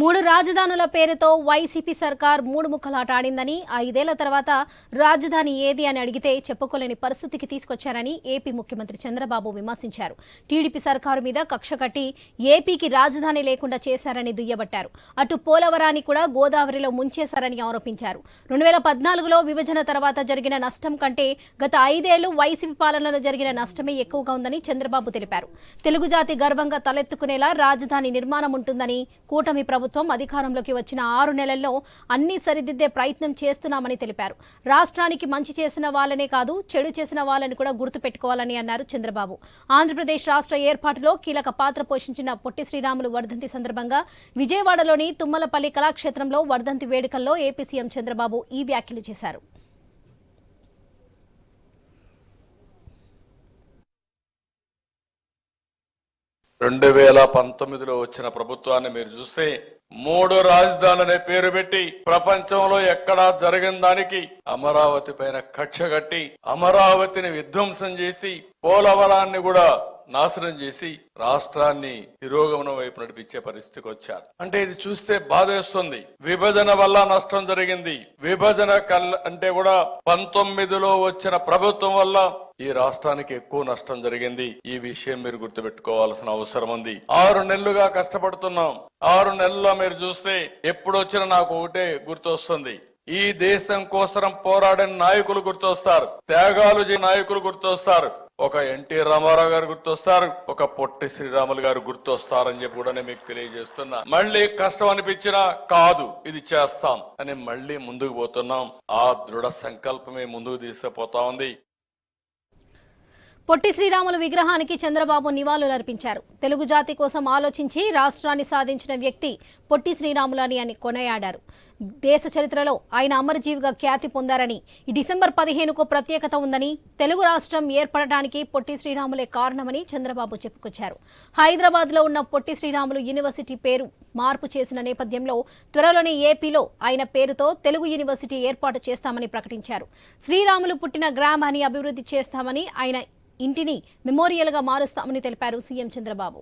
మూడు రాజధానుల పేరుతో వైసీపీ సర్కార్ మూడు ముక్కలాట ఆడిందని ఐదేళ్ళ తర్వాత రాజధాని ఏది అని అడిగితే చెప్పుకోలేని పరిస్థితికి తీసుకొచ్చారని ఏపీ ముఖ్యమంత్రి చంద్రబాబు విమర్శించారు. టీడీపీ సర్కారు మీద కక్ష కట్టి ఏపీకి రాజధాని లేకుండా చేశారని దుయ్యబట్టారు. అటు పోలవరాన్ని కూడా గోదావరిలో ముంచేశారని ఆరోపించారు. రెండు వేల పద్నాలుగులో విభజన తర్వాత జరిగిన నష్టం కంటే గత ఐదేళ్ళు వైసీపీ పాలనలో జరిగిన నష్టమే ఎక్కువగా ఉందని చంద్రబాబు తెలిపారు. తెలుగు జాతి గర్వంగా తలెత్తుకునేలా రాజధాని నిర్మాణం ఉంటుందని కూటమి ప్రభుత్వం ప్రభుత్వం అధికారంలోకి వచ్చిన ఆరు నెలల్లో అన్ని సరిదిద్దే ప్రయత్నం చేస్తున్నామని తెలిపారు. రాష్ట్రానికి మంచి చేసిన వాళ్ళనే కాదు చెడు చేసిన వాళ్ళని కూడా గుర్తుపెట్టుకోవాలని అన్నారు చంద్రబాబు. ఆంధ్రప్రదేశ్ రాష్ట్ర ఏర్పాటులో కీలక పాత్ర పోషించిన పొట్టి శ్రీరాములు వర్ధంతి సందర్భంగా విజయవాడలోని తుమ్మలపల్లి కళాక్షేత్రంలో వర్ధంతి వేడుకల్లో ఏపీ సీఎం చంద్రబాబు ఈ వ్యాఖ్యలు చేశారు. రెండు వేల పంతొమ్మిదిలో వచ్చిన ప్రభుత్వాన్ని మీరు చూస్తే మూడు రాజధానులనే పేరు పెట్టి ప్రపంచంలో ఎక్కడా జరిగిన దానికి అమరావతి పైన కక్ష కట్టి అమరావతిని విధ్వంసం చేసి పోలవరాన్ని కూడా నాశనం చేసి రాష్ట్రాన్ని తిరోగమనం వైపు నడిపించే పరిస్థితికి వచ్చారు. అంటే ఇది చూస్తే బాధేస్తుంది. విభజన వల్ల నష్టం జరిగింది. విభజన కల్ అంటే కూడా పంతొమ్మిదిలో వచ్చిన ప్రభుత్వం వల్ల ఈ రాష్ట్రానికి ఎక్కువ నష్టం జరిగింది. ఈ విషయం మీరు గుర్తుపెట్టుకోవాల్సిన అవసరం ఉంది. ఆరు నెలలుగా కష్టపడుతున్నాం. ఆరు నెలల్లో మీరు చూస్తే ఎప్పుడు వచ్చినా నాకు ఒకటే గుర్తొస్తుంది. ఈ దేశం కోసం పోరాడిన నాయకులు గుర్తొస్తారు. త్యాగాలు నాయకులు గుర్తొస్తారు. ఒక ఎన్టీ రామారావు గారు గుర్తొస్తారు ఒక పొట్టి శ్రీరాములు గారు గుర్తొస్తారని చెప్పి కూడా నేను మీకు తెలియజేస్తున్నా. మళ్ళీ కష్టం అనిపించినా కాదు ఇది చేస్తాం. అని మళ్ళీ ముందుకు పోతున్నాం. ఆ దృఢ సంకల్పమే ముందుకు తీసుకుపోతా ఉంది. పొట్టి శ్రీరాములు విగ్రహానికి చంద్రబాబు నివాళులర్పించారు. తెలుగు జాతి కోసం ఆలోచించి రాష్ట్రాన్ని సాధించిన వ్యక్తి పొట్టి శ్రీరాములు అని అని కొనయాడారు. దేశ చరిత్రలో ఆయన అమరజీవిగా ఖ్యాతి పొందారని ఈ డిసెంబర్ పదిహేనుకు ప్రత్యేకత ఉందని తెలుగు రాష్ట్రం ఏర్పడటానికి పొట్టి శ్రీరాములే కారణమని చంద్రబాబు చెప్పుకొచ్చారు. హైదరాబాద్లో ఉన్న పొట్టి శ్రీరాములు యూనివర్సిటీ పేరు మార్పు చేసిన నేపథ్యంలో త్వరలోనే ఏపీలో ఆయన పేరుతో తెలుగు యూనివర్సిటీ ఏర్పాటు చేస్తామని ప్రకటించారు. శ్రీరాములు పుట్టిన గ్రామాన్ని అభివృద్ధి చేస్తామని ఆయన ఇంటిని మెమోరియల్గా మారుస్తామని తెలిపారు సీఎం చంద్రబాబు.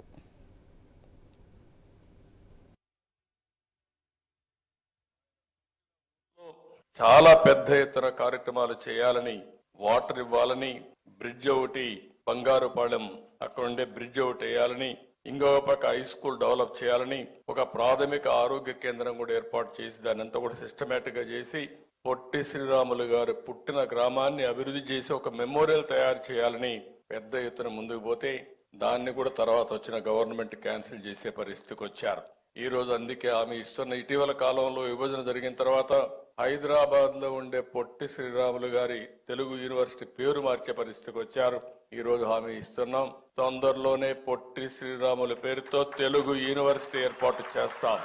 చాలా పెద్ద ఎత్తున కార్యక్రమాలు చేయాలని వాటర్ ఇవ్వాలని బ్రిడ్జ్ ఒకటి బంగారుపాళెం అక్కడ ఉండే బ్రిడ్జ్ ఒకటి వేయాలని ఇంకొక పక్క హై స్కూల్ డెవలప్ చేయాలని ఒక ప్రాథమిక ఆరోగ్య కేంద్రం కూడా ఏర్పాటు చేసి దాన్ని అంతా కూడా సిస్టమేటిక్గా చేసి పొట్టి శ్రీరాములు గారు పుట్టిన గ్రామాన్ని అభివృద్ధి చేసి ఒక మెమోరియల్ తయారు చేయాలని పెద్ద ఎత్తున ముందుకు పోతే దాన్ని కూడా తర్వాత వచ్చిన గవర్నమెంట్ క్యాన్సిల్ చేసే పరిస్థితికి వచ్చారు. ఈ రోజు అందుకే ఆమె ఇస్తున్న ఇటీవల కాలంలో విభజన జరిగిన తర్వాత హైదరాబాద్లో ఉండే పొట్టి శ్రీరాములు గారి తెలుగు యూనివర్సిటీ పేరు మార్చే పరిస్థితికి వచ్చారు. ఈ రోజు హామీ ఇస్తున్నాం. తొందరలోనే పొట్టి శ్రీరాములు పేరుతో తెలుగు యూనివర్సిటీ ఏర్పాటు చేస్తాం.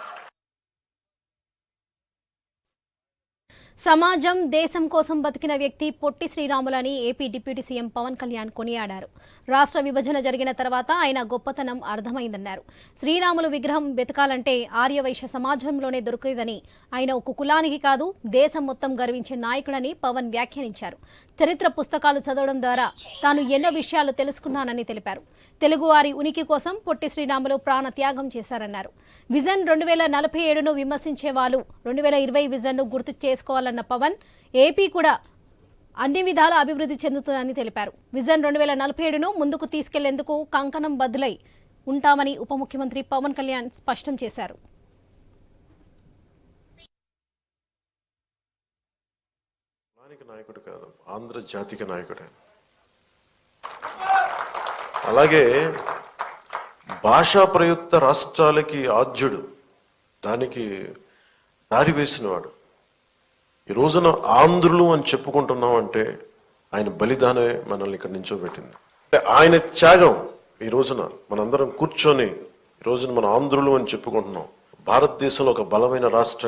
సమాజం దేశం కోసం బతికిన వ్యక్తి Potti శ్రీరాములని AP deputy CM Pawan Kalyan కొనియాడారు. రాష్ట్ర విభజన జరిగిన తర్వాత ఆయన గొప్పతనం అర్థమైందన్నారు. శ్రీరాములు విగ్రహం వెతకాలంటే ఆర్యవైశ్య సమాజంలోనే దొరికేదని ఆయన ఒక కులానికి కాదు దేశం మొత్తం గర్వించే నాయకుడని పవన్ వ్యాఖ్యానించారు. చరిత్ర పుస్తకాలు చదవడం ద్వారా తాను ఎన్నో విషయాలు తెలుసుకున్నానని తెలిపారు. తెలుగువారి ఉనికి కోసం పొట్టి శ్రీరాములు ప్రాణ త్యాగం చేశారన్నారు. విజన్ రెండు వేల నలభై ఏడును విమర్శించే వాళ్ళు రెండు వేల ఇరవై విజన్ను గుర్తు చేసుకోవాలి చేసుకోవాలన్న పవన్ ఏపీ కూడా అన్ని విధాల అభివృద్ధి చెందుతుందని తెలిపారు. విజన్ రెండు వేల నలభై ఏడును ముందుకు తీసుకెళ్ళేందుకు కంకణం బదులై ఉంటామని ఉప ముఖ్యమంత్రి పవన్ కళ్యాణ్ స్పష్టం చేశారు. నాయకుడు కాదు ఆంధ్ర జాతికి నాయకుడే. అలాగే భాషా ప్రయుక్త రాష్ట్రాలకి ఆద్యుడు దానికి దారి వేసినవాడు. ఈ రోజున ఆంధ్రులు అని చెప్పుకుంటున్నాం అంటే ఆయన బలిదానమే మనల్ని ఇక్కడ నించోబెట్టింది అంటే ఆయన త్యాగం ఈ రోజున మనందరం కూర్చొని ఈ రోజున మన ఆంధ్రులు అని చెప్పుకుంటున్నాం. భారతదేశంలో ఒక బలమైన రాష్ట్రం